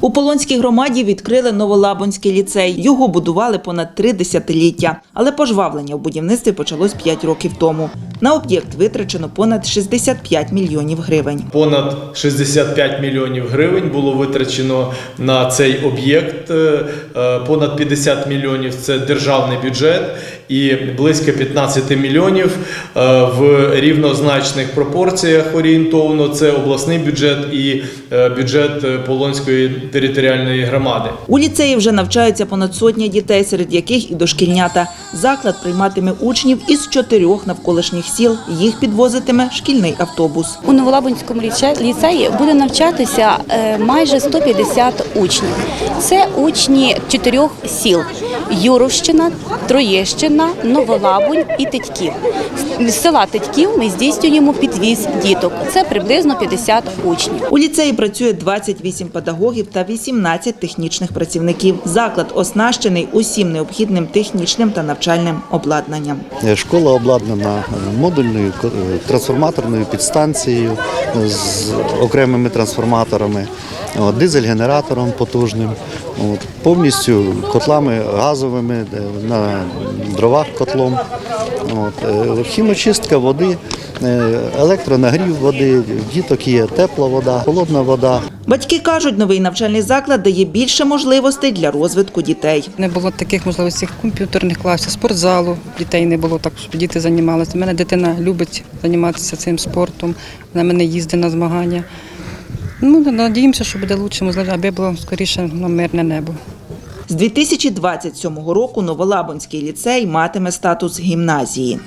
У Полонській громаді відкрили Новолабонський ліцей. Його будували понад три десятиліття, але пожвавлення в будівництві почалось 5 років тому. На об'єкт витрачено понад 65 мільйонів гривень. Понад 65 мільйонів гривень було витрачено на цей об'єкт. Е, е, Понад 50 мільйонів це державний бюджет, і близько 15 мільйонів е, в рівнозначних пропорціях орієнтовно. Це обласний бюджет і бюджет Полонської територіальної громади. У ліцеї вже навчаються понад сотня дітей, серед яких і дошкільнята. Заклад прийматиме учнів із чотирьох навколишніх сіл. Їх підвозитиме шкільний автобус. У Новолабинському ліце- ліцеї буде навчатися е, майже 150 учнів. Це учні чотирьох сіл: Юровщина, Троєщина, Новолабунь і Титьків. З села Титьків ми здійснюємо підвіз діток. Це приблизно 50 учнів. У ліцеї працює 28 педагогів та 18 технічних працівників. Заклад оснащений усім необхідним технічним та навчальним обладнанням. Е, Школа обладнана е, модульною е, трансформаторною підстанцією з окремими трансформаторами, дизель-генератором потужним, от, повністю котлами газовими е, на дровах котлом, от, е, хімочистка води, е, електронагрів води, діток є тепла вода, холодна вода. Батьки кажуть, новий навчальний заклад дає більше можливостей для розвитку дітей. Не було таких можливостей комп'ютерних класів, спортзалу. Дітей не було так, щоб діти займалися. У мене дитина любить займатися цим спортом. Вона мене їздить на змагання. Ну, надіємося, що буде можливо, аби було скоріше на мирне небо. З 2027 року Новолабонський ліцей матиме статус гімназії.